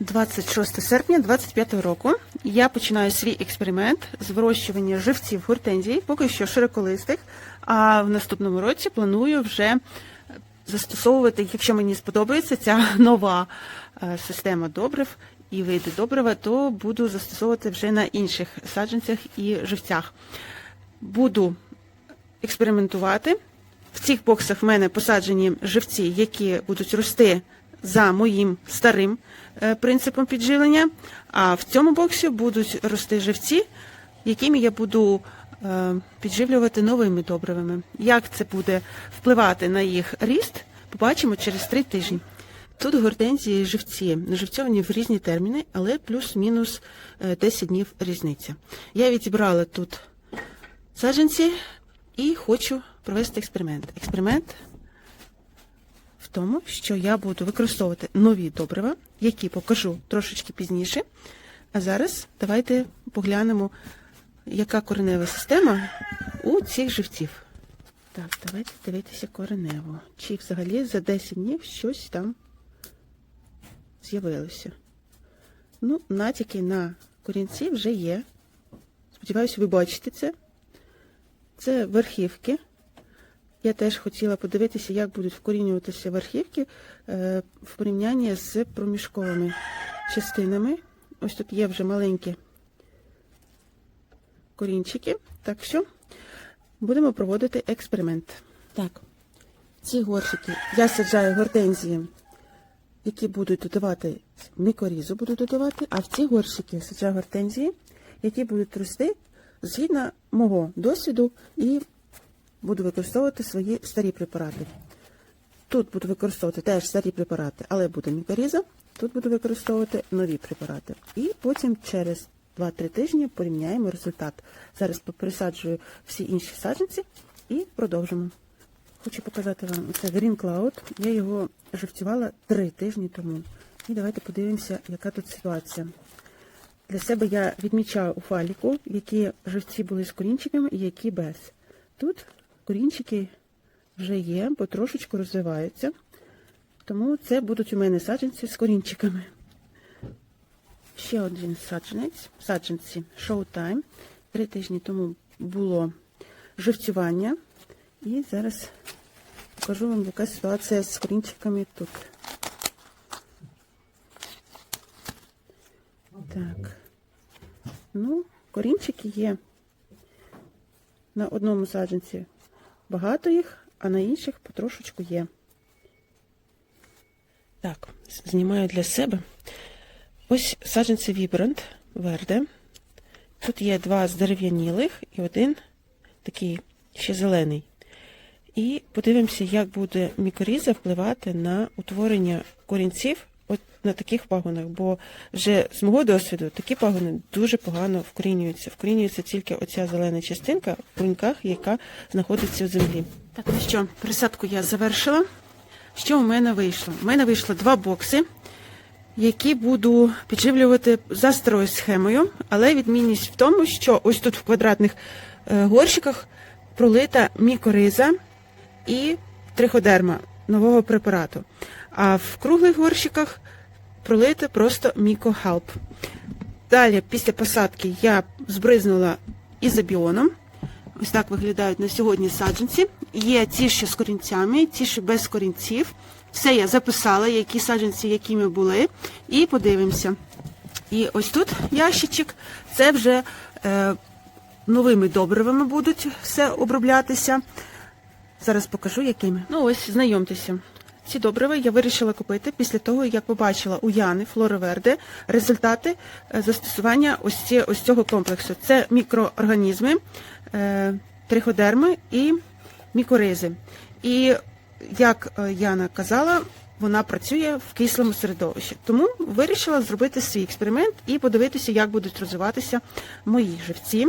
26 серпня 25 року я починаю свій експеримент з вирощування живців гортензій, поки що широколистих, а в наступному році планую вже застосовувати, якщо мені сподобається ця нова е, система добрив і види добрива, то буду застосовувати вже на інших саджанцях і живцях. Буду експериментувати. В цих боксах в мене посаджені живці, які будуть рости за моїм старим принципом підживлення. А в цьому боксі будуть рости живці, якими я буду е, підживлювати новими добривами. Як це буде впливати на їх ріст, побачимо через три тижні. Тут гортензії живці наживцьовані в різні терміни, але плюс-мінус е, 10 днів різниця. Я відібрала тут саджанці і хочу провести експеримент. Експеримент тому, що я буду використовувати нові добрива, які покажу трошечки пізніше. А зараз давайте поглянемо, яка коренева система у цих живців. Так, давайте дивитися коренево. Чи взагалі за 10 днів щось там з'явилося. Ну, натяки на корінці вже є. Сподіваюся, ви бачите це. Це верхівки. Я теж хотіла подивитися, як будуть вкорінюватися верхівки е, в порівнянні з проміжковими частинами. Ось тут є вже маленькі корінчики. Так що будемо проводити експеримент. Так, ці горщики я саджаю гортензії, які будуть додавати мікорізу, буду додавати, а в ці горщики саджаю гортензії, які будуть рости згідно мого досвіду і буду використовувати свої старі препарати. Тут буду використовувати теж старі препарати, але буде мікоріза. Тут буду використовувати нові препарати. І потім через 2-3 тижні порівняємо результат. Зараз пересаджую всі інші саджанці і продовжимо. Хочу показати вам це Green Cloud. Я його живцювала 3 тижні тому. І давайте подивимося, яка тут ситуація. Для себе я відмічаю у фаліку, які живці були з корінчиками і які без. Тут корінчики вже є, потрошечку розвиваються. Тому це будуть у мене саджанці з корінчиками. Ще один саджанець, саджанці Showtime. Три тижні тому було живцювання. І зараз покажу вам, яка ситуація з корінчиками тут. Так. Ну, корінчики є. На одному саджанці багато їх, а на інших потрошечку є. Так, знімаю для себе. Ось саджанці Vibrant Верде. Тут є два здерев'янілих і один такий ще зелений. І подивимося, як буде мікоріза впливати на утворення корінців на таких пагонах, бо вже з мого досвіду такі пагони дуже погано вкорінюються. Вкорінюється тільки оця зелена частинка в бруньках, яка знаходиться в землі. Так, ну що, присадку я завершила. Що у мене вийшло? У мене вийшло два бокси, які буду підживлювати за старою схемою, але відмінність в тому, що ось тут в квадратних е, горщиках пролита мікориза і триходерма нового препарату. А в круглих горщиках пролити просто мікохелп. Далі, після посадки, я збризнула ізобіоном. Ось так виглядають на сьогодні саджанці. Є ті, що з корінцями, ті, що без корінців. Все я записала, які саджанці, якими були, і подивимося. І ось тут ящичок, це вже е, новими добривами будуть все оброблятися. Зараз покажу, якими. Ну ось, знайомтеся. Ці добрива я вирішила купити після того, як побачила у Яни Флороверде результати е, застосування ось, ці, ось цього комплексу. Це мікроорганізми, е, триходерми і мікоризи. І як е, Яна казала, вона працює в кислому середовищі. Тому вирішила зробити свій експеримент і подивитися, як будуть розвиватися мої живці.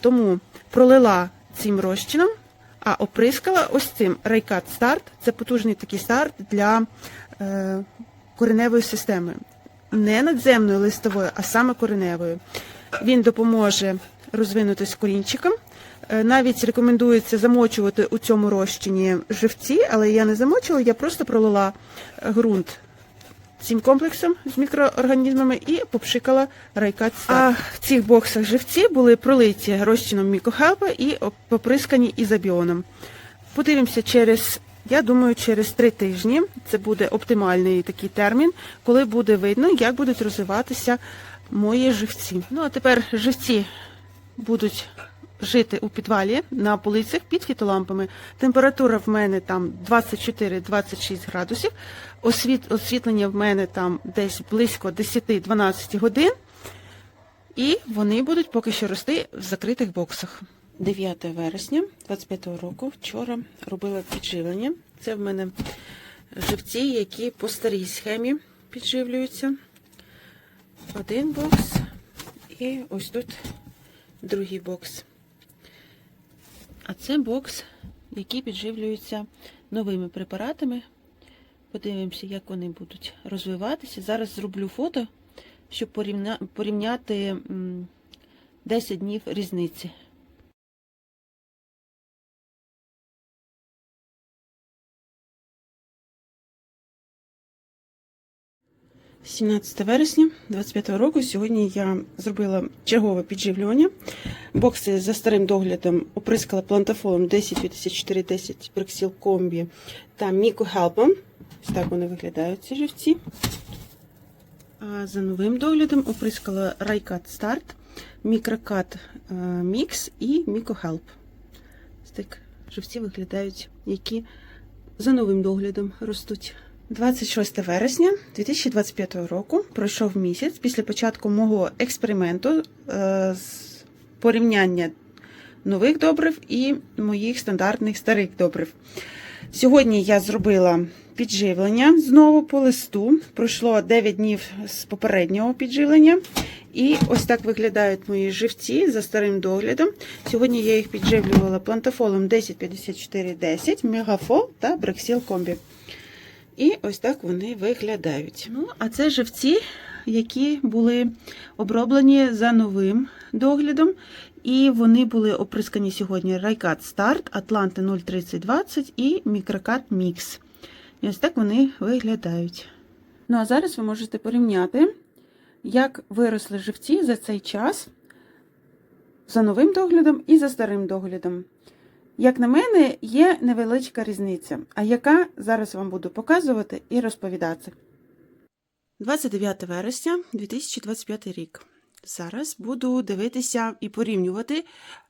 Тому пролила цим розчином. А оприскала ось цим Райкат Старт. Це потужний такий старт для е, кореневої системи. Не надземною листовою, а саме кореневою. Він допоможе розвинутися корінчикам. Е, навіть рекомендується замочувати у цьому розчині живці, але я не замочила, я просто пролила ґрунт цим комплексом з мікроорганізмами і попшикала райкат. А в цих боксах живці були пролиті розчином мікохелпа і оп- поприскані ізобіоном. Подивимося через, я думаю, через три тижні. Це буде оптимальний такий термін, коли буде видно, як будуть розвиватися мої живці. Ну а тепер живці будуть жити у підвалі на полицях під фітолампами. Температура в мене там 24-26 градусів. Освіт, освітлення в мене там десь близько 10-12 годин. І вони будуть поки що рости в закритих боксах. 9 вересня 25 року вчора робила підживлення. Це в мене живці, які по старій схемі підживлюються. Один бокс і ось тут другий бокс. А це бокс, який підживлюється новими препаратами. Подивимося, як вони будуть розвиватися. Зараз зроблю фото, щоб порівня... порівняти 10 днів різниці. 17 вересня 25 року. Сьогодні я зробила чергове підживлювання. Бокси за старим доглядом оприскала плантафолом 105410 Брексіл Комбі та Мікохелпом. Ось так вони виглядають ці живці. А за новим доглядом оприскала Райкат Старт, Мікрокат е, Мікс і Мікохелп. Ось так живці виглядають, які за новим доглядом ростуть. 26 вересня 2025 року пройшов місяць після початку мого експерименту е, з порівняння нових добрив і моїх стандартних старих добрив. Сьогодні я зробила підживлення знову по листу. Пройшло 9 днів з попереднього підживлення. І ось так виглядають мої живці за старим доглядом. Сьогодні я їх підживлювала плантафолом 105410, Мегафол та Брексіл Комбі. І ось так вони виглядають. Ну, а це живці, які були оброблені за новим доглядом. І вони були оприскані сьогодні Райкат Старт, Атланти 03020 і Мікрокат Мікс. І ось так вони виглядають. Ну, а зараз ви можете порівняти, як виросли живці за цей час за новим доглядом і за старим доглядом. Як на мене, є невеличка різниця, а яка зараз вам буду показувати і розповідати. 29 вересня 2025 рік. Зараз буду дивитися і порівнювати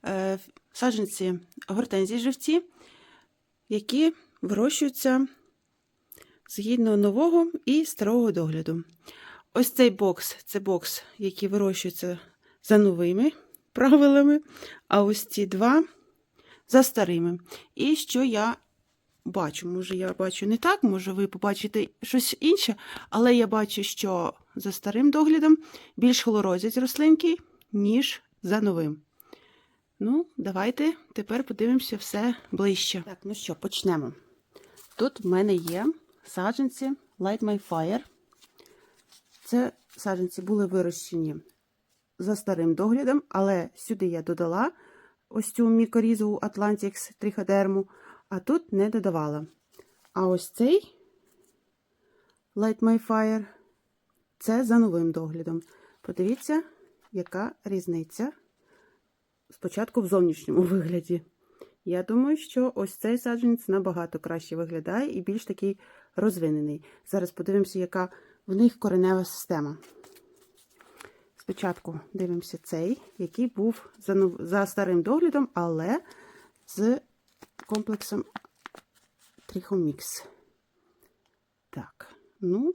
е, саджанці гортензії живці, які вирощуються згідно нового і старого догляду. Ось цей бокс це бокс, який вирощується за новими правилами, а ось ці два за старими. І що я бачу? Може, я бачу не так, може, ви побачите щось інше, але я бачу, що за старим доглядом більш хлорозять рослинки, ніж за новим. Ну, давайте тепер подивимося все ближче. Так, ну що, почнемо. Тут в мене є саджанці Light My Fire. Це саджанці були вирощені за старим доглядом, але сюди я додала ось цю мікорізову Atlantics триходерму, а тут не додавала. А ось цей Light My Fire це за новим доглядом. Подивіться, яка різниця спочатку в зовнішньому вигляді. Я думаю, що ось цей саджанець набагато краще виглядає і більш такий розвинений. Зараз подивимося, яка в них коренева система. Спочатку дивимося цей, який був за, за старим доглядом, але з комплексом Трихомікс. Так, ну,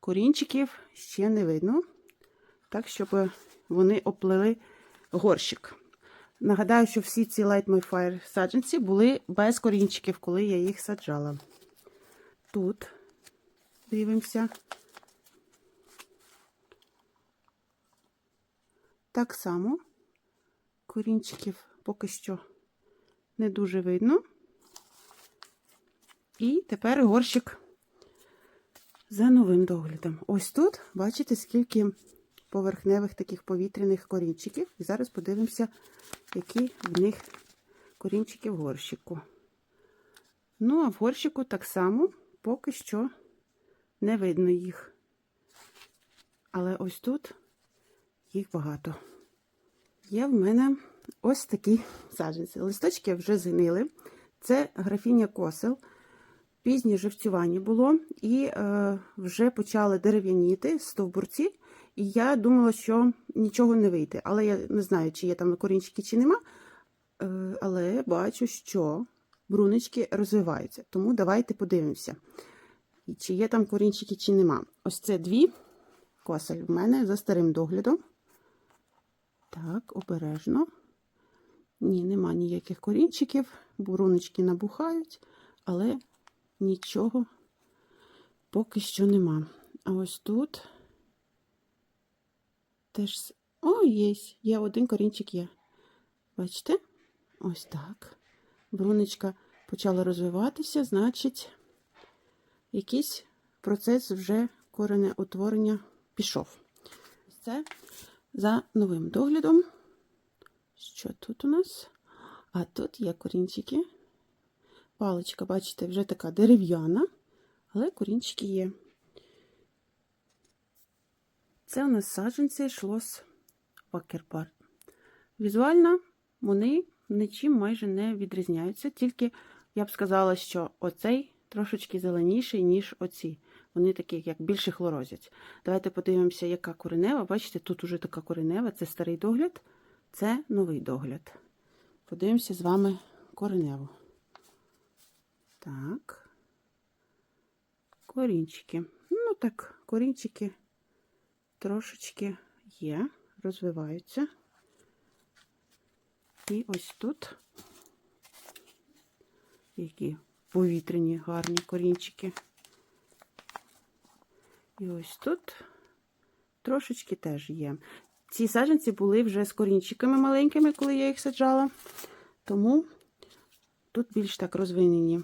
корінчиків ще не видно, так, щоб вони оплили горщик. Нагадаю, що всі ці Light My Fire саджанці були без корінчиків, коли я їх саджала. Тут дивимося. Так само корінчиків поки що не дуже видно. І тепер горщик за новим доглядом. Ось тут, бачите, скільки поверхневих таких повітряних корінчиків. І зараз подивимося, які в них корінчики в горщику. Ну, а в горщику так само поки що не видно їх. Але ось тут їх багато. Є в мене ось такі саджанці. Листочки вже згнили. Це графіння косел. Пізнє живцювання було, і е, вже почали дерев'яніти стовбурці. І я думала, що нічого не вийде. Але я не знаю, чи є там корінчики, чи нема. Е, але бачу, що брунички розвиваються. Тому давайте подивимося, чи є там корінчики, чи нема. Ось це дві косель в мене за старим доглядом. Так, обережно. Ні, нема ніяких корінчиків, брунички набухають, але нічого поки що нема. А ось тут теж. О, є, є один корінчик є. Бачите? Ось так. Бруничка почала розвиватися, значить, якийсь процес вже коренеутворення пішов. Ось Це за новим доглядом. Що тут у нас? А тут є корінчики. Паличка, бачите, вже така дерев'яна, але корінчики є. Це у нас саджанці шлос Вакерпар. Візуально вони нічим майже не відрізняються, тільки я б сказала, що оцей трошечки зеленіший, ніж оці. Вони такі, як більше хлорозять. Давайте подивимося, яка коренева. Бачите, тут уже така коренева, це старий догляд, це новий догляд. Подивимося з вами кореневу. Так. Корінчики. Ну так, корінчики трошечки є, розвиваються. І ось тут які повітряні гарні корінчики. І ось тут трошечки теж є. Ці саджанці були вже з корінчиками маленькими, коли я їх саджала. Тому тут більш так розвинені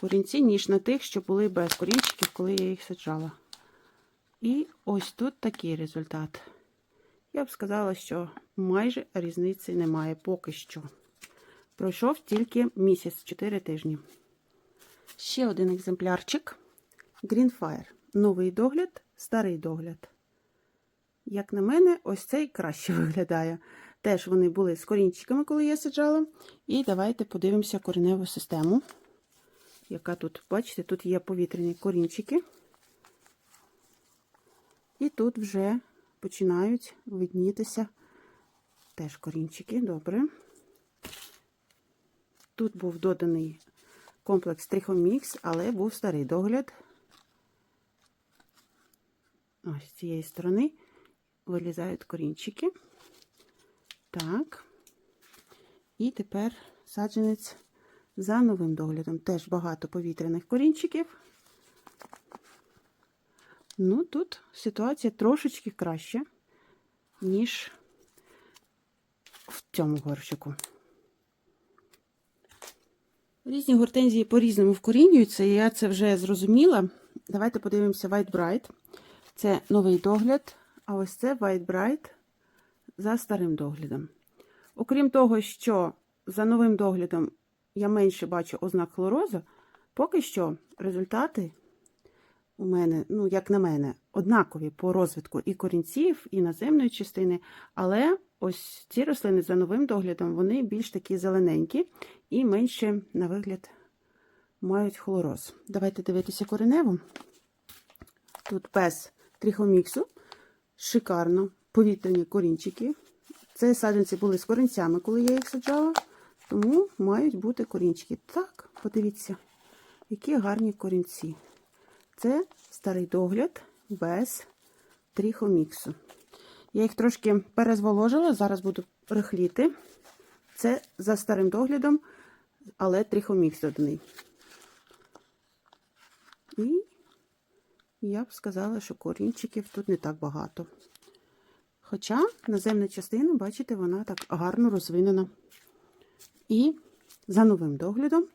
корінці, ніж на тих, що були без корінчиків, коли я їх саджала. І ось тут такий результат. Я б сказала, що майже різниці немає поки що. Пройшов тільки місяць, 4 тижні. Ще один екземплярчик. Greenfire. Новий догляд, старий догляд. Як на мене, ось цей краще виглядає. Теж вони були з корінчиками, коли я саджала. І давайте подивимося кореневу систему. Яка тут, бачите, тут є повітряні корінчики. І тут вже починають виднітися теж корінчики. Добре. Тут був доданий комплекс Трихомікс, але був старий догляд. Ось з цієї сторони вилізають корінчики. Так. І тепер саджанець за новим доглядом. Теж багато повітряних корінчиків. Ну, тут ситуація трошечки краща, ніж в цьому горщику. Різні гортензії по-різному вкорінюються, і я це вже зрозуміла. Давайте подивимося White Bright. Це новий догляд, а ось це White Bright за старим доглядом. Окрім того, що за новим доглядом я менше бачу ознак хлорозу, поки що результати у мене, ну, як на мене, однакові по розвитку і корінців, і наземної частини, але ось ці рослини за новим доглядом, вони більш такі зелененькі і менше, на вигляд, мають хлороз. Давайте дивитися кореневу. Тут без трихоміксу, шикарно, повітряні корінчики. Це саджанці були з корінцями, коли я їх саджала, тому мають бути корінчики. Так, подивіться, які гарні корінці. Це старий догляд без трихоміксу. Я їх трошки перезволожила, зараз буду рихліти. Це за старим доглядом, але трихомікс доданий. І я б сказала, що корінчиків тут не так багато. Хоча наземна частина, бачите, вона так гарно розвинена. І за новим доглядом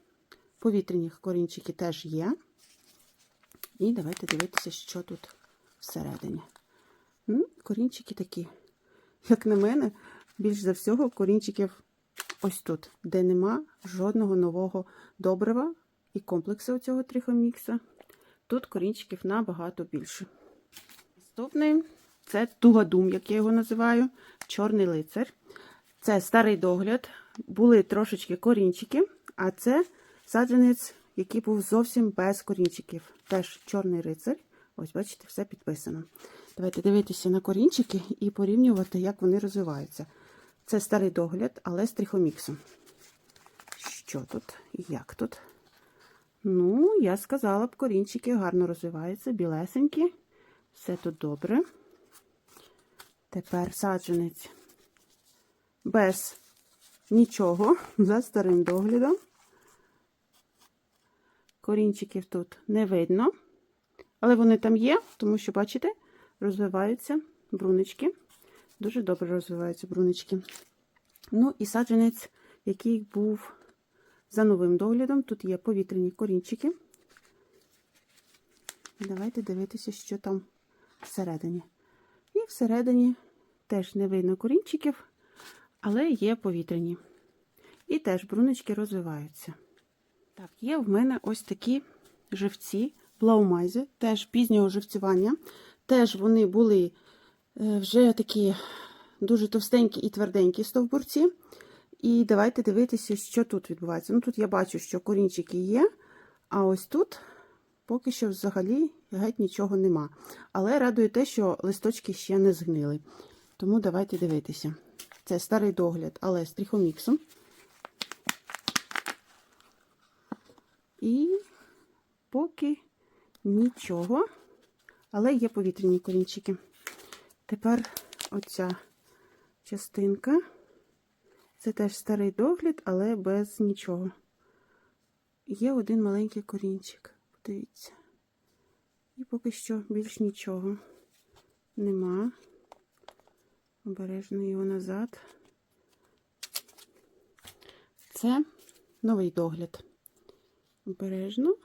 повітряні корінчики теж є. І давайте дивитися, що тут всередині. Ну, корінчики такі. Як на мене, більш за всього корінчиків ось тут, де нема жодного нового добрива і комплексу цього трихомікса. Тут корінчиків набагато більше. Наступний це тугадум, як я його називаю, чорний лицар. Це старий догляд, були трошечки корінчики, а це саджанець, який був зовсім без корінчиків. Теж чорний рицар. Ось, бачите, все підписано. Давайте дивитися на корінчики і порівнювати, як вони розвиваються. Це старий догляд, але з трихоміксом. Що тут і як тут? Ну, я сказала б, корінчики гарно розвиваються, білесенькі. Все тут добре. Тепер саджанець без нічого, за старим доглядом. Корінчиків тут не видно, але вони там є, тому що, бачите, розвиваються брунички. Дуже добре розвиваються брунички. Ну і саджанець, який був за новим доглядом. Тут є повітряні корінчики. Давайте дивитися, що там всередині. І всередині теж не видно корінчиків, але є повітряні. І теж брунички розвиваються. Так, є в мене ось такі живці, блаумайзи, теж пізнього живцювання. Теж вони були е, вже такі дуже товстенькі і тверденькі стовбурці. І давайте дивитися, що тут відбувається. Ну, тут я бачу, що корінчики є, а ось тут поки що взагалі геть нічого нема. Але радує те, що листочки ще не згнили. Тому давайте дивитися. Це старий догляд, але з трихоміксом. І поки нічого, але є повітряні корінчики. Тепер оця частинка. Це теж старий догляд, але без нічого. Є один маленький корінчик. Подивіться. І поки що більш нічого нема. Обережно його назад. Це новий догляд. Обережно.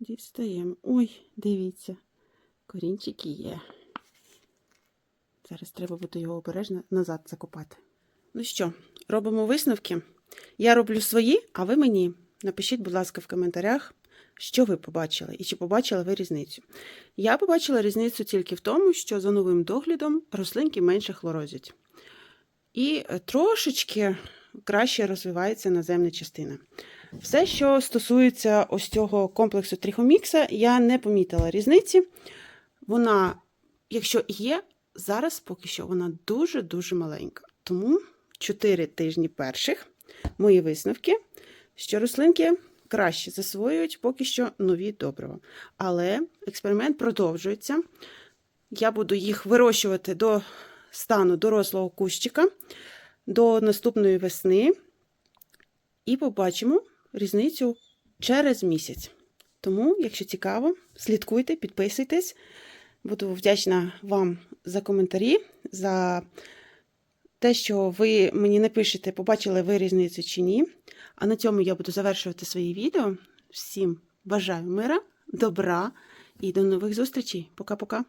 Дістаємо. Ой, дивіться, корінчики є. Зараз треба буде його обережно назад закопати. Ну що, робимо висновки. Я роблю свої, а ви мені напишіть, будь ласка, в коментарях, що ви побачили і чи побачили ви різницю. Я побачила різницю тільки в тому, що за новим доглядом рослинки менше хлорозять. І трошечки краще розвивається наземна частина. Все, що стосується ось цього комплексу трихомікса, я не помітила різниці. Вона, якщо є, зараз поки що вона дуже-дуже маленька. Тому 4 тижні перших мої висновки, що рослинки краще засвоюють поки що нові добрива. Але експеримент продовжується. Я буду їх вирощувати до стану дорослого кущика до наступної весни. І побачимо різницю через місяць. Тому, якщо цікаво, слідкуйте, підписуйтесь. Буду вдячна вам за коментарі, за те, що ви мені напишете, побачили ви різницю чи ні. А на цьому я буду завершувати свої відео. Всім бажаю мира, добра і до нових зустрічей. Пока-пока.